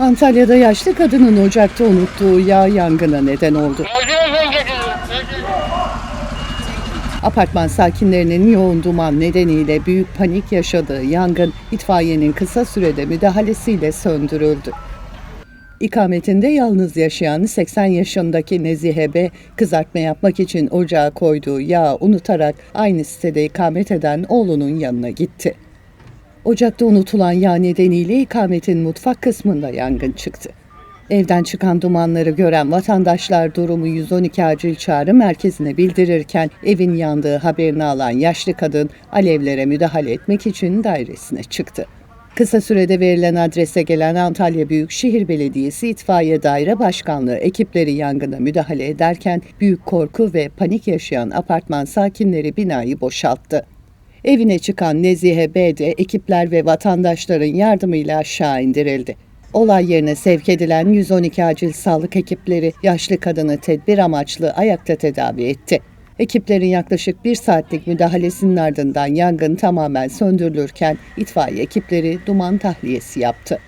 Antalya'da yaşlı kadının ocakta unuttuğu yağ yangına neden oldu. Apartman sakinlerinin yoğun duman nedeniyle büyük panik yaşadığı yangın itfaiyenin kısa sürede müdahalesiyle söndürüldü. İkametinde yalnız yaşayan 80 yaşındaki Nezihe B, kızartma yapmak için ocağa koyduğu yağı unutarak aynı sitede ikamet eden oğlunun yanına gitti. Ocakta unutulan yağ nedeniyle ikametin mutfak kısmında yangın çıktı. Evden çıkan dumanları gören vatandaşlar durumu 112 acil çağrı merkezine bildirirken evin yandığı haberini alan yaşlı kadın alevlere müdahale etmek için dairesine çıktı. Kısa sürede verilen adrese gelen Antalya Büyükşehir Belediyesi İtfaiye Daire Başkanlığı ekipleri yangına müdahale ederken büyük korku ve panik yaşayan apartman sakinleri binayı boşalttı. Evine çıkan Nezihe B'de ekipler ve vatandaşların yardımıyla aşağı indirildi. Olay yerine sevk edilen 112 acil sağlık ekipleri yaşlı kadını tedbir amaçlı ayakta tedavi etti. Ekiplerin yaklaşık bir saatlik müdahalesinin ardından yangın tamamen söndürülürken itfaiye ekipleri duman tahliyesi yaptı.